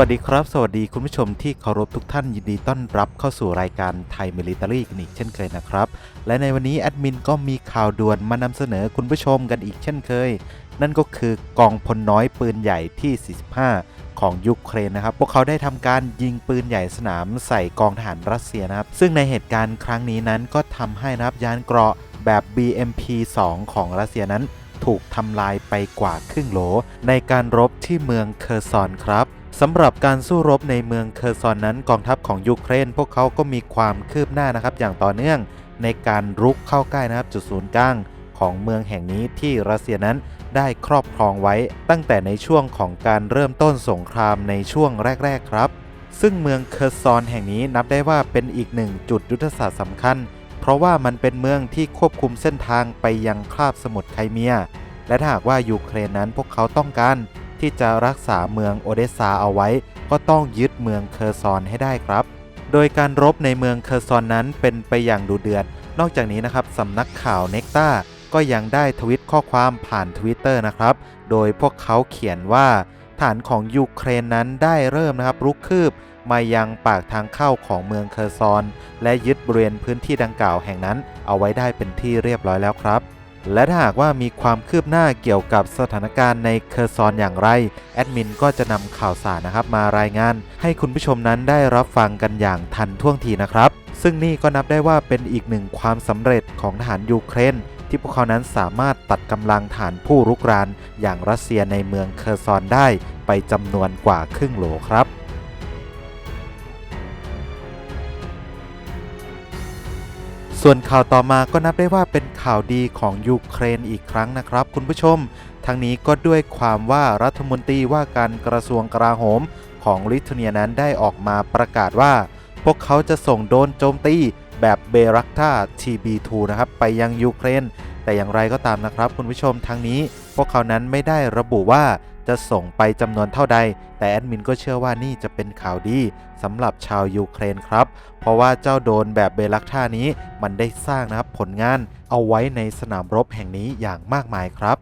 วัสดีครับ สวัสดีคุณผู้ชมที่เคารพทุกท่านยินดีต้อนรับเข้าสู่รายการไทยมิลิเตารีกันอีกเช่นเคยนะครับ และในวันนี้แอดมินก็มีข่าวด่วนมานำเสนอคุณผู้ชมกันอีกเช่นเคย นั่นก็คือกองพลน้อยปืนใหญ่ที่ 45 ของยูเครนนะครับ พวกเขาได้ทำการยิงปืนใหญ่สนามใส่กองทหารรัสเซียนะครับ ซึ่งในเหตุการณ์ครั้งนี้นั้นก็ทำให้นับยานเกราะแบบ BMP-2 ของรัสเซียนั้น ถูกทำลายไปกว่าครึ่งโหล ในการรบที่เมืองเคอร์ซอนครับ สำหรับการสู้รบในเมืองเคอร์ซอนนั้นกองทัพของยูเครน พวกเขาก็มีความคืบหน้านะครับ อย่างต่อเนื่องในการรุกเข้าใกล้นะครับจุดศูนย์กลางของเมืองแห่งนี้ที่รัสเซียนั้นได้ครอบครองไว้ ตั้งแต่ในช่วงของการเริ่มต้นสงครามในช่วงแรก ๆ ครับ ซึ่งเมืองเคอร์ซอนแห่งนี้นับได้ว่าเป็นอีกหนึ่งจุดยุทธศาสตร์สำคัญ เพราะว่ามันเป็นเมืองที่ควบคุมเส้นทางไปยังคาบสมุทรไครเมีย และถ้าหากว่ายูเครนนั้นพวกเขาต้องการ ที่จะรักษาเมืองโอเดสซาเอาไว้ ก็ต้องยึดเมืองเคอร์ซอนให้ได้ครับ โดยการรบในเมืองเคอร์ซอนนั้นเป็นไปอย่างดุเดือด นอกจากนี้นะครับสำนักข่าวเน็กตาก็ยังได้ทวิตข้อความผ่านทวิตเตอร์นะครับ โดยพวกเขาเขียนว่าฐานของยูเครนนั้นได้เริ่มนะครับรุกคืบมายังปากทางเข้าของเมืองเคอร์ซอน และยึดบริเวณพื้นที่ดังกล่าวแห่งนั้น เอาไว้ได้เป็นที่เรียบร้อยแล้วครับ และถ้าหากว่ามีความคืบหน้าเกี่ยวกับสถานการณ์ในเคอร์ซอนอย่างไร แอดมินก็จะนำข่าวสารนะครับมารายงาน ให้คุณผู้ชมนั้นได้รับฟังกันอย่างทันท่วงทีนะครับ ซึ่งนี่ก็นับได้ว่าเป็นอีกหนึ่งความสำเร็จของทหารยูเครน ที่พวกเขานั้นสามารถตัดกำลังฐานผู้รุกราน อย่างรัสเซียในเมืองเคอร์ซอนได้ ไปจำนวนกว่าครึ่งโหลครับ ส่วนข่าวต่อมาก็นับได้ว่าเป็นข่าวดีของยูเครนอีกครั้งนะครับ คุณผู้ชม ทั้งนี้ก็ด้วยความว่ารัฐมนตรีว่าการกระทรวงกลาโหม ของลิทัวเนียนั้นได้ออกมาประกาศว่า พวกเขาจะส่งโดรนโจมตีแบบเบรักท่า TB2 นะครับไปยังยูเครน แต่อย่างไรก็ตามนะครับ คุณผู้ชมทางนี้ พวกเขานั้นไม่ได้ระบุว่าจะส่งไปจำนวนเท่าใด แต่แอดมินก็เชื่อว่านี่จะเป็นข่าวดีสำหรับชาวยูเครนครับ เพราะว่าเจ้าโดนแบบเบลักท่านี้มันได้สร้างนะครับผลงานเอาไว้ในสนามรบแห่งนี้อย่างมากมายครับ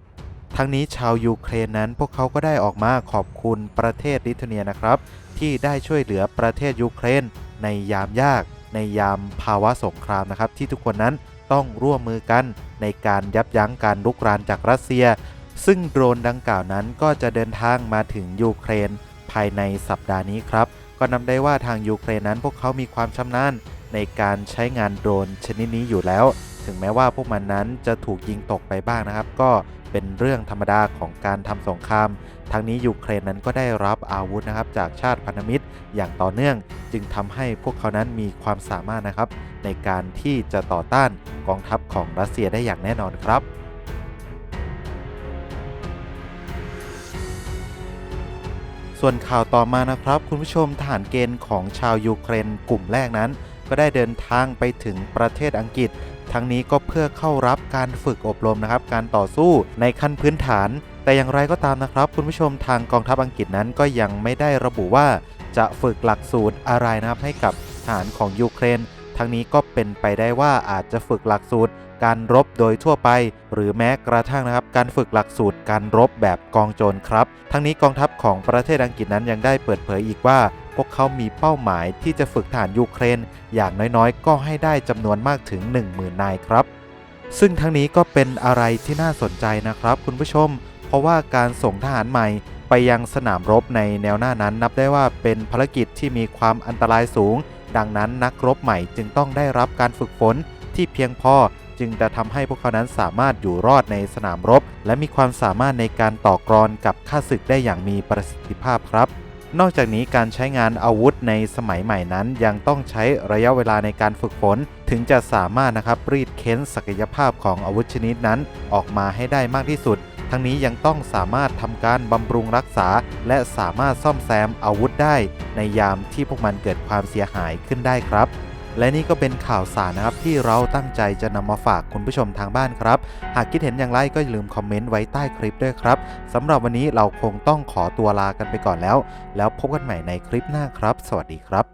ทั้งนี้ชาวยูเครนนั้นพวกเขาก็ได้ออกมาขอบคุณประเทศลิทัวเนียนะครับ ที่ได้ช่วยเหลือประเทศยูเครน ในยามยาก ในยามภาวะสงครามนะครับ ที่ทุกคนนั้น ต้องร่วมมือกัน ในการยับยั้งการลุกรานจากรัสเซีย ซึ่งโดรนดังกล่าวนั้นก็จะเดินทางมาถึงยูเครน ภายในสัปดาห์นี้ครับ ก็นำได้ว่าทางยูเครนนั้นพวกเขามีความชำนาญในการใช้งานโดรนชนิดนี้อยู่แล้ว ถึงแม้ว่าพวกมันนั้นจะถูกยิงตกไปบ้างนะครับ ก็ เป็นเรื่องธรรมดาของการทำสงครามทั้งนี้ยูเครนนั้นก็ได้รับอาวุธนะครับจากชาติพันธมิตรอย่างต่อเนื่อง จึงทำให้พวกเขานั้นมีความสามารถนะครับ ในการที่จะต่อต้านกองทัพของรัสเซียได้อย่างแน่นอนครับส่วนข่าวต่อมานะครับ คุณผู้ชมทหารเกณฑ์ของชาวยูเครนกลุ่มแรกนั้น ก็ได้เดินทางไปถึงประเทศอังกฤษ ทั้งนี้ก็เพื่อเข้ารับการฝึกอบรมนะครับ การต่อสู้ในขั้นพื้นฐาน แต่อย่างไรก็ตามนะครับ คุณผู้ชมทางกองทัพอังกฤษนั้นก็ยังไม่ได้ระบุว่า จะฝึกหลักสูตรอะไรนะครับให้กับทหารของยูเครนทั้งนี้ก็เป็นไปได้ว่าอาจจะฝึกหลักสูตร การรบโดยทั่วไป หรือแม้กระทั่งนะครับการฝึกหลักสูตรการรบแบบกองโจรครับ ทั้งนี้กองทัพของประเทศอังกฤษนั้นยังได้เปิดเผยอีกว่า พวกเขามีเป้าหมายที่จะฝึกทหารยูเครน อย่างน้อยๆ ก็ให้ได้จำนวนมากถึง 10,000 นายครับ ซึ่งทั้งนี้ก็เป็นอะไรที่น่าสนใจนะครับคุณผู้ชม เพราะว่าการส่งทหารใหม่ไปยังสนามรบในแนวหน้านั้นนับได้ว่าเป็นภารกิจที่มีความอันตรายสูง ดังนั้นนักรบใหม่จึงต้องได้รับการฝึกฝนที่เพียงพอจึงจะทำให้พวกเขานั้นสามารถอยู่รอดในสนามรบ และมีความสามารถในการต่อกรอนกับข้าศึกได้อย่างมีประสิทธิภาพครับ นอกจากนี้การใช้งานอาวุธในสมัยใหม่นั้น ยังต้องใช้ระยะเวลาในการฝึกฝน ถึงจะสามารถนะครับรีดเค้นศักยภาพของอาวุธชนิดนั้นออกมาให้ได้มากที่สุด ทั้งนี้ยังต้องสามารถทำการบำรุงรักษา และสามารถซ่อมแซมอาวุธได้ ในยามที่พวกมันเกิดความเสียหายขึ้นได้ครับ และนี่ก็เป็นข่าวสารนะครับที่เราตั้งใจจะนำมาฝากคุณผู้ชมทางบ้านครับ หากคิดเห็นอย่างไรก็อย่าลืมคอมเมนต์ไว้ใต้คลิปด้วยครับสำหรับวันนี้เราคงต้องขอตัวลากันไปก่อนแล้ว แล้วพบกันใหม่ในคลิปหน้าครับ สวัสดีครับ